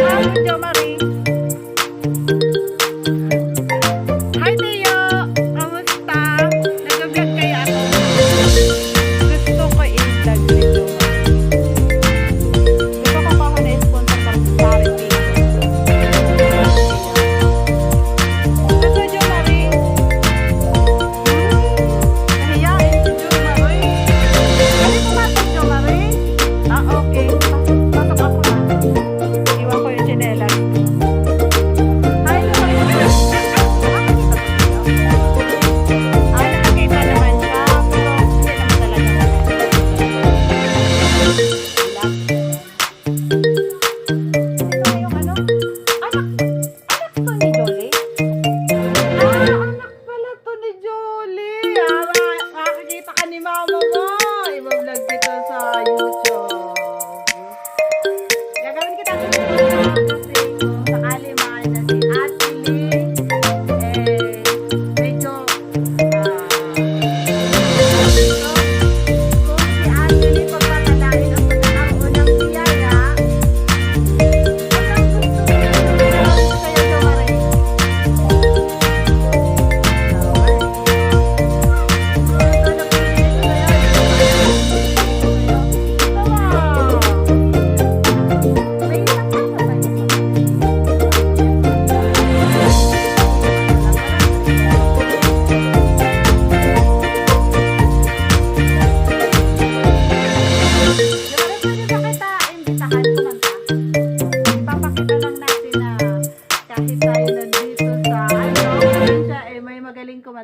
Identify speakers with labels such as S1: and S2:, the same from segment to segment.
S1: ang Jomarie.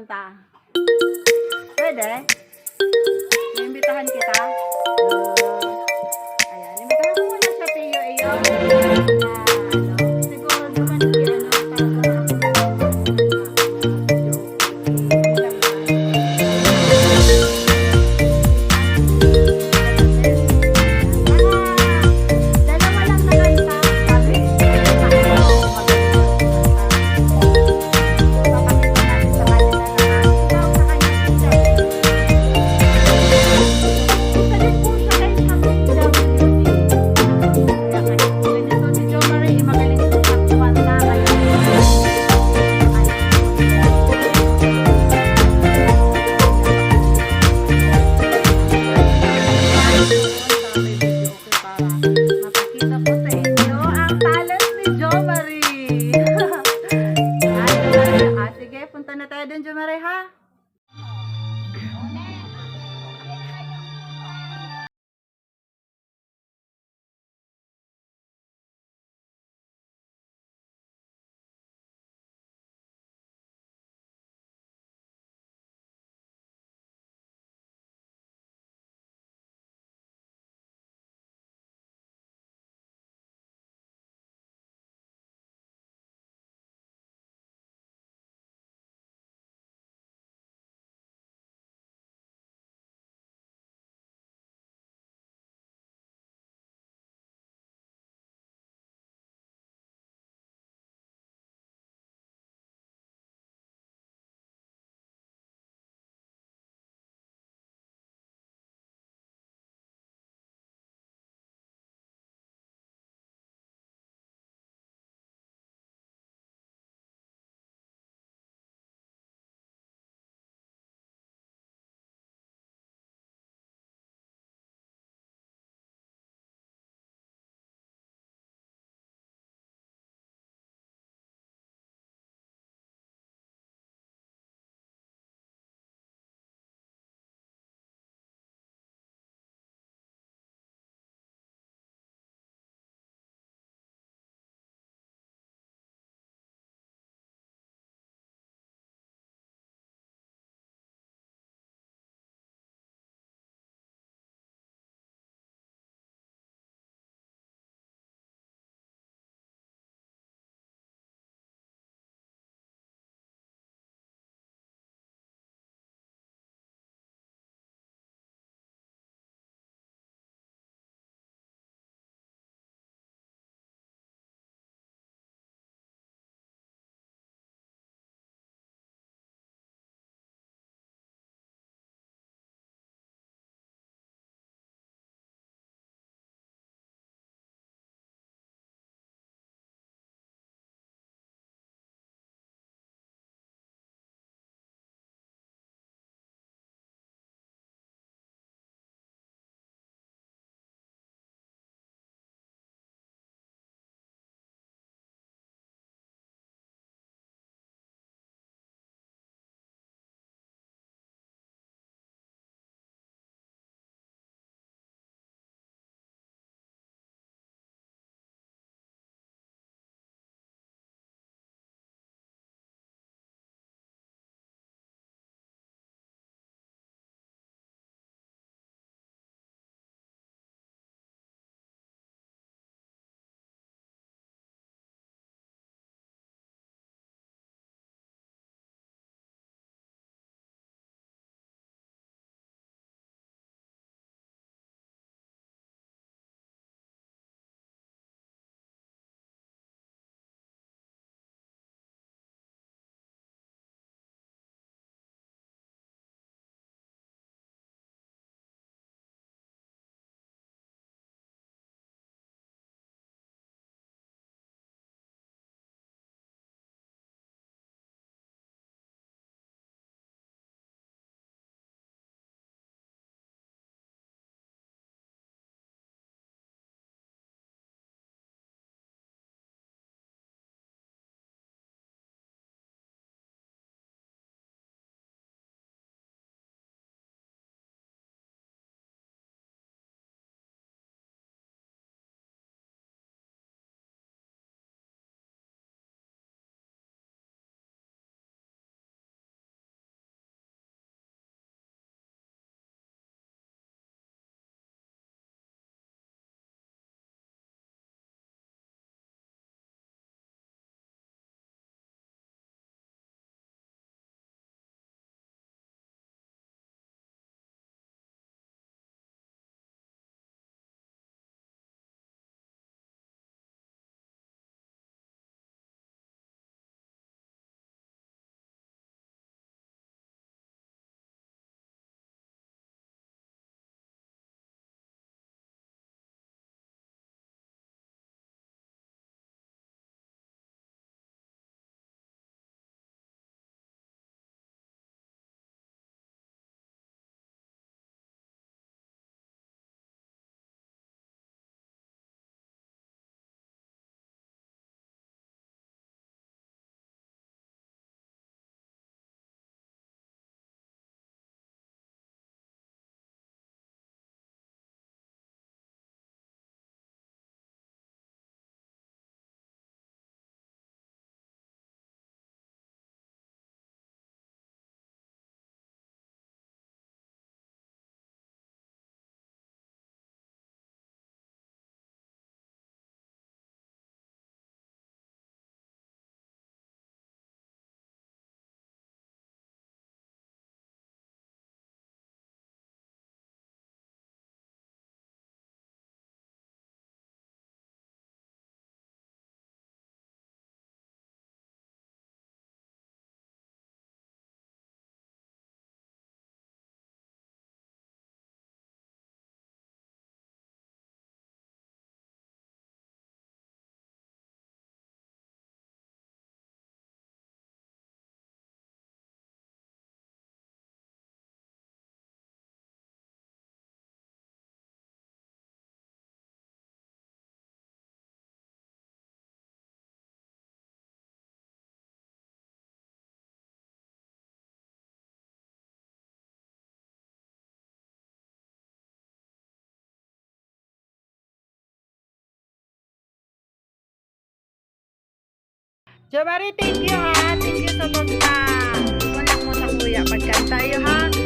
S1: pumunta? Pwede? Iimbitahan kita? Jomari, thank you ha. Thank you sa ah. pagpa. Wala mo sa kuya. Pagkain tayo ha.